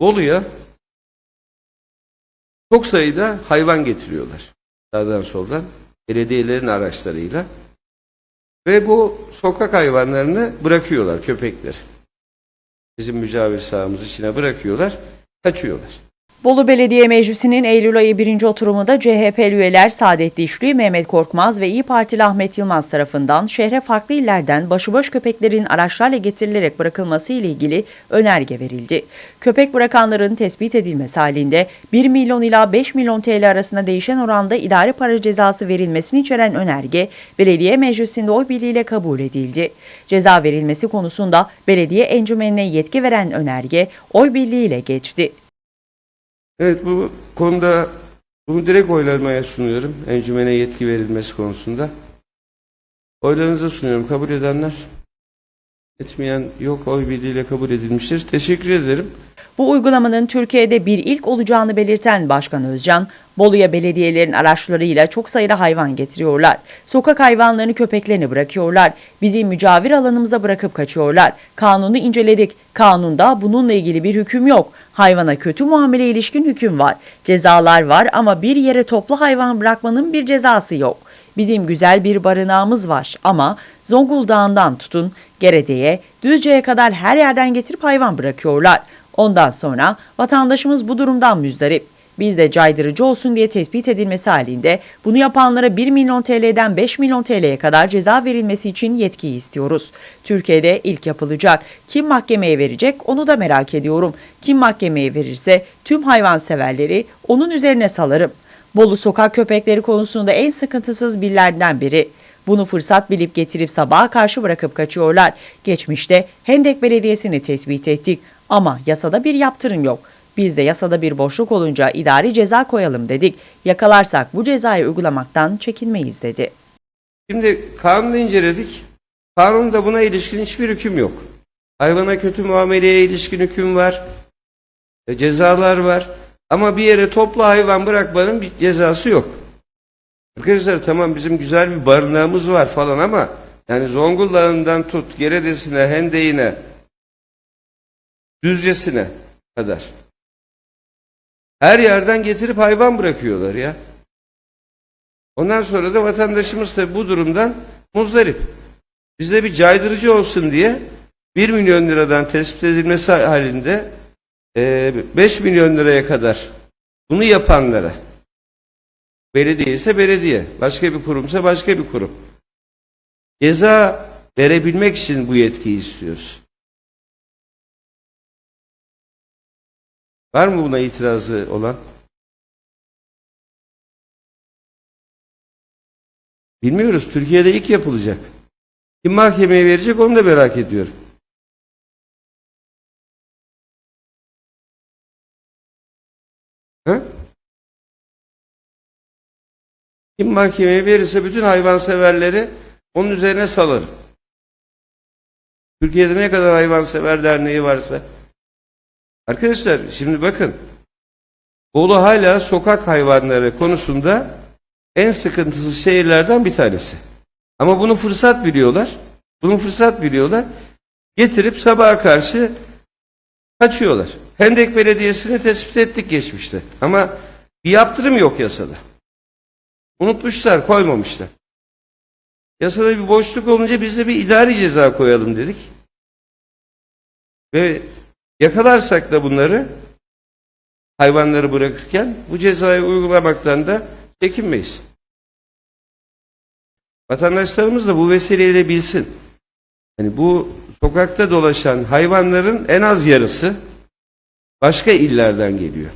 Bolu'ya çok sayıda hayvan getiriyorlar. Sağdan soldan. Belediyelerin araçlarıyla. Ve bu sokak hayvanlarını bırakıyorlar köpekler. Bizim mücavir sahamız içine bırakıyorlar. Kaçıyorlar. Bolu Belediye Meclisi'nin Eylül ayı birinci oturumunda CHP'li üyeler Saadet Dişli, Mehmet Korkmaz ve İyi Partili Ahmet Yılmaz tarafından şehre farklı illerden başıboş köpeklerin araçlarla getirilerek bırakılması ile ilgili önerge verildi. Köpek bırakanların tespit edilmesi halinde 1 milyon ila 5 milyon TL arasında değişen oranda idari para cezası verilmesini içeren önerge belediye meclisinde oy birliğiyle kabul edildi. Ceza verilmesi konusunda belediye encümenine yetki veren önerge oy birliğiyle geçti. Evet bu konuda bunu direkt oylamaya sunuyorum. Encümene yetki verilmesi konusunda. Oylarınıza sunuyorum. Kabul edenler? Etmeyen yok. Oy birliğiyle kabul edilmiştir. Teşekkür ederim. Bu uygulamanın Türkiye'de bir ilk olacağını belirten Başkan Özcan, Bolu'ya belediyelerin araçlarıyla çok sayıda hayvan getiriyorlar. Sokak hayvanlarını köpeklerini bırakıyorlar. Bizi mücavir alanımıza bırakıp kaçıyorlar. Kanunu inceledik. Kanunda bununla ilgili bir hüküm yok. Hayvana kötü muamele ilişkin hüküm var. Cezalar var ama bir yere toplu hayvan bırakmanın bir cezası yok. Bizim güzel bir barınağımız var ama Zonguldak'ından tutun Gerede'ye, Düzce'ye kadar her yerden getirip hayvan bırakıyorlar. Ondan sonra vatandaşımız bu durumdan müzdarip. Biz de caydırıcı olsun diye tespit edilmesi halinde bunu yapanlara 1 milyon TL'den 5 milyon TL'ye kadar ceza verilmesi için yetkiyi istiyoruz. Türkiye'de ilk yapılacak. Kim mahkemeye verecek onu da merak ediyorum. Kim mahkemeye verirse tüm hayvanseverleri onun üzerine salarım. Bolu sokak köpekleri konusunda en sıkıntısız birlerden biri. Bunu fırsat bilip getirip sabaha karşı bırakıp kaçıyorlar. Geçmişte Hendek Belediyesi'ni tespit ettik ama yasada bir yaptırım yok. Biz de yasada bir boşluk olunca idari ceza koyalım dedik. Yakalarsak bu cezayı uygulamaktan çekinmeyiz dedi. Şimdi kanunu inceledik. Kanunda buna ilişkin hiçbir hüküm yok. Hayvana kötü muameleye ilişkin hüküm var. E, cezalar var. Ama bir yere toplu hayvan bırakmanın bir cezası yok. Arkadaşlar tamam bizim güzel bir barınağımız var falan ama yani Zonguldak'ından tut Geredesine, Hendeğine, Düzcesine kadar. Her yerden getirip hayvan bırakıyorlar ya. Ondan sonra da vatandaşımız da bu durumdan muzdarip. Bizde bir caydırıcı olsun diye 1 milyon liradan tespit edilmesi halinde e, 5 milyon liraya kadar bunu yapanlara belediye ise belediye, başka bir kurumsa başka bir kurum. Ceza verebilmek için bu yetkiyi istiyoruz. Var mı buna itirazı olan? Bilmiyoruz. Türkiye'de ilk yapılacak. Kim mahkemeye verecek onu da merak ediyorum. Ha? Kim mahkemeye verirse bütün hayvanseverleri onun üzerine salarım. Türkiye'de ne kadar hayvansever derneği varsa. Arkadaşlar şimdi bakın. Bolu hala sokak hayvanları konusunda en sıkıntısız şehirlerden bir tanesi. Ama bunu fırsat biliyorlar. Bunu fırsat biliyorlar. Getirip sabaha karşı kaçıyorlar. Hendek Belediyesi'ni tespit ettik geçmişte. Ama bir yaptırım yok yasada. Unutmuşlar, koymamışlar. Yasada bir boşluk olunca biz de bir idari ceza koyalım dedik. Ve yakalarsak da bunları hayvanları bırakırken bu cezayı uygulamaktan da çekinmeyiz. Vatandaşlarımız da bu vesileyle bilsin. Yani bu sokakta dolaşan hayvanların en az yarısı başka illerden geliyor.